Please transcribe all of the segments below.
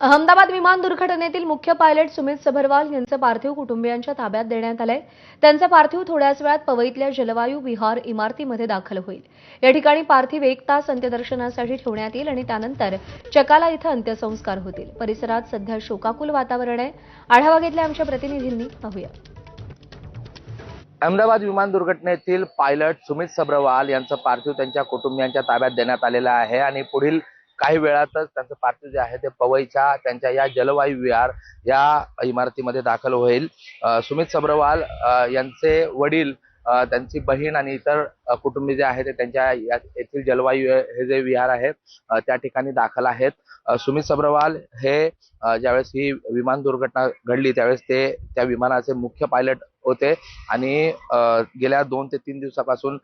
अहमदाबाद विमान दुर्घटनेतील मुख्य पायलट सुमित सबरवाल यांचं पार्थिव कुटुंबियांच्या ताब्यात देण्यात आलंय. त्यांचं पार्थिव थोड्याच वेळात पवईतल्या जलवायू विहार इमारतीमध्ये दाखल होईल. या ठिकाणी पार्थिव एक तास अंत्यदर्शनासाठी ठेवण्यात येईल आणि त्यानंतर चकाला इथं अंत्यसंस्कार होतील. परिसरात सध्या शोकाकुल वातावरण आहे. आढावा घेतल्या आमच्या प्रतिनिधींनी. पाहूया. अहमदाबाद विमान दुर्घटनेतील पायलट सुमित सब्रवाल यांचं पार्थिव त्यांच्या कुटुंबियांच्या ताब्यात देण्यात आलेलं आहे आणि पुढील काही वेळातच त्यांचं पार्थिव जे आहे ते पवईच्या त्यांच्या या जलवायू विहार या इमारतीमध्ये दाखल होईल. सुमित सब्रवाल यांचे वडील त्यांची बहीण आणि इतर कुटुंबी जे आहे ते त्यांच्या या- येथील जलवायू हे जे विहार आहेत त्या ठिकाणी दाखल आहेत. सुमित सब्रवाल हे ज्यावेळेस ही विमान दुर्घटना घडली त्यावेळेस ते त्या विमानाचे मुख्य पायलट होते आणि गेल्या दोन ते तीन दिवसापासून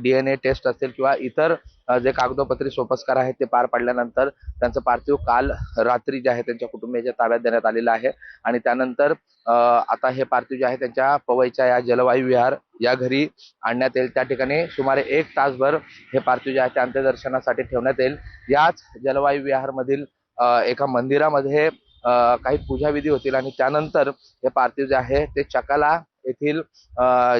डीएनए टेस्ट असेल किंवा इतर जे कागदोपत्री सोपस्कार आहेत ते पार पडल्यानंतर त्यांचं पार्थिव काल रात्री जे आहे त्यांच्या कुटुंबियाच्या ताब्यात देण्यात आलेलं आहे. आणि त्यानंतर आता हे पार्थिव जे आहे त्यांच्या पवईच्या या जलवायू विहार या घरी आणण्यात येईल. त्या ठिकाणी सुमारे एक तासभर हे पार्थिव जे आहे ते अंत्यदर्शनासाठी ठेवण्यात येईल. याच जलवायू विहारमधील एका मंदिरामध्ये काही पूजाविधी होतील आणि त्यानंतर हे पार्थिव जे आहे ते चकाला येथील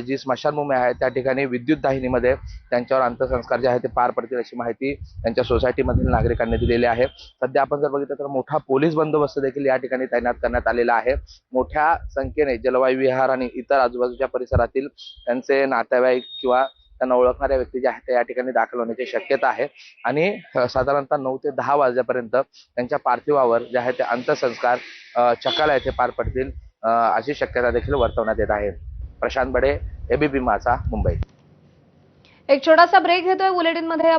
जी स्मशानभूमी आहे त्या ठिकाणी विद्युत दाहिनीमध्ये त्यांच्यावर अंत्यसंस्कार जे आहे ते पार पडतील अशी माहिती त्यांच्या सोसायटीमधील नागरिकांनी दिलेली आहे. सध्या आपण जर बघितलं तर मोठा पोलीस बंदोबस्त देखील या ठिकाणी तैनात करण्यात आलेला आहे. मोठ्या संख्येने जलवायू विहार आणि इतर आजूबाजूच्या परिसरातील त्यांचे नातेवाईक किंवा त्यांना ओळखणाऱ्या व्यक्ती ज्या आहेत त्या या ठिकाणी दाखल होण्याची शक्यता आहे. आणि साधारणतः नऊ ते दहा वाजेपर्यंत त्यांच्या पार्थिवावर जे आहे ते अंत्यसंस्कार चकाला येथे पार पडतील. अशी शक्यता देखील वर्तवण्यात येत आहे. प्रशांत बडे एबीपी माझा मुंबई. एक छोटासा ब्रेक घेतोय. बुलेटिनमध्ये